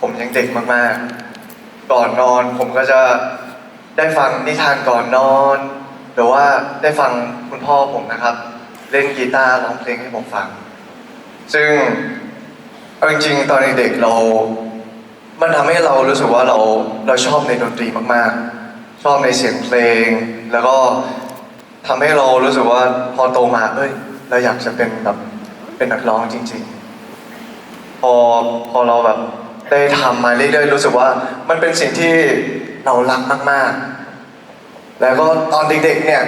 ผมยังเด็กมากๆ ก่อนนอนผมก็จะได้ฟังนิทานก่อนนอน หรือว่าได้ฟังคุณพ่อผมนะครับ เล่นกีตาร์ร้องเพลงให้ผมฟัง ซึ่งเอาจริงๆตอนเด็กๆเรา มันทำให้เรารู้สึกว่าเราเราชอบในดนตรีมากๆ ชอบในเสียงเพลง แล้วก็ทำให้เรารู้สึกว่าพอโตมาเอ้ยเราอยากจะเป็นแบบเป็นนักร้องจริง ๆ พอพอเราแบบ ได้ทำมาเรื่อยๆรู้สึกว่ามันเป็นสิ่งที่เรารักมากๆ แล้วก็ตอนเด็กๆเนี่ย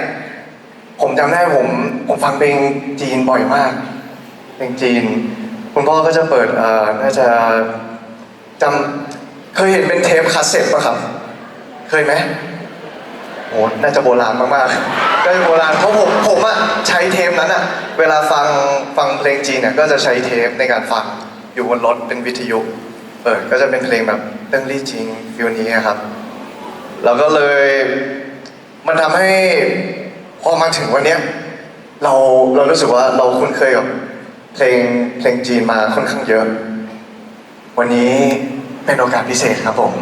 ผมจำได้ผมผมฟังเพลงจีนบ่อยมากเพลงจีน คุณพ่อก็จะเปิดเอ่อน่าจะจำเคยเห็นเป็นเทปคาสเซ็ตป่ะครับ เคยไหมโอ้น่าจะโบราณมากๆน่าจะโบราณเพราะผมผมอะใช้เทปนั้นอะเวลาฟังฟังเพลงจีนเนี่ยก็จะใช้เทปในการฟังอยู่บนรถเป็นวิทยุ เปิดก็จะเป็นเพลงแบบเรื่องลี่จริงฟิลนี้ครับเราก็เลยมันทำให้พอมาถึงวันเนี้ยเราเรารู้สึกว่าเราคุ้นเคยกับเพลงเพลงจีนมาค่อนข้างเยอะ วันนี้เป็นโอกาสพิเศษครับผม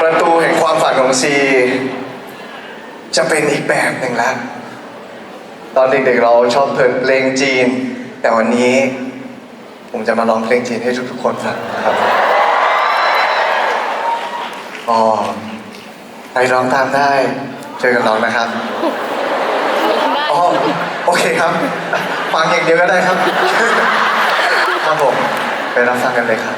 ประตูแห่งความฝันของซี จะเป็นอีกแบบหนึ่งแล้ว ตอนเด็กๆเราชอบเพลิดเพลงจีน แต่วันนี้ ผมจะมาร้องเพลงจีนให้ทุกๆคนฟังนะครับอ๋อใครร้องตามได้ เจอกันร้องนะครับอ๋อโอเคครับฟังอย่างเดียวก็ได้ครับ ครับผมไปรับฟังกันเลยครับ